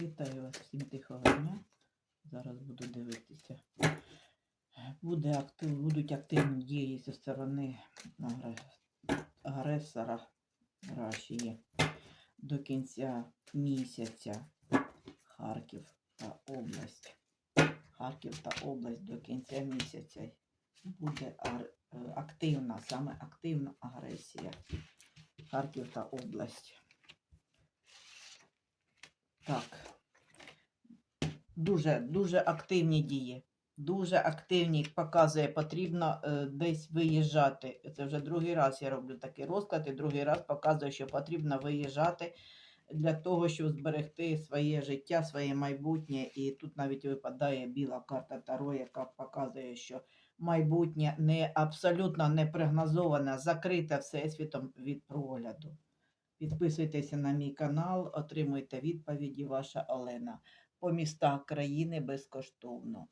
Вітаю вас всім тихого дня. Зараз буду дивитися. Буде актив, будуть активні дії зі сторони агресора Рашії до кінця місяця Харків та область. Харків та область до кінця місяця буде е, активна, саме активна агресія. Харків та область. Так. Дуже, дуже активні дії. Дуже активні, показує, потрібно е, десь виїжджати. Це вже другий раз я роблю такий розклад, і другий раз показує, що потрібно виїжджати для того, щоб зберегти своє життя, своє майбутнє. І тут навіть випадає біла карта Таро, яка показує, що майбутнє не абсолютно не прогнозоване, закрите всесвітом від прогляду. Підписуйтеся на мій канал, отримуйте відповіді, ваша Олена. По містах країни безкоштовно.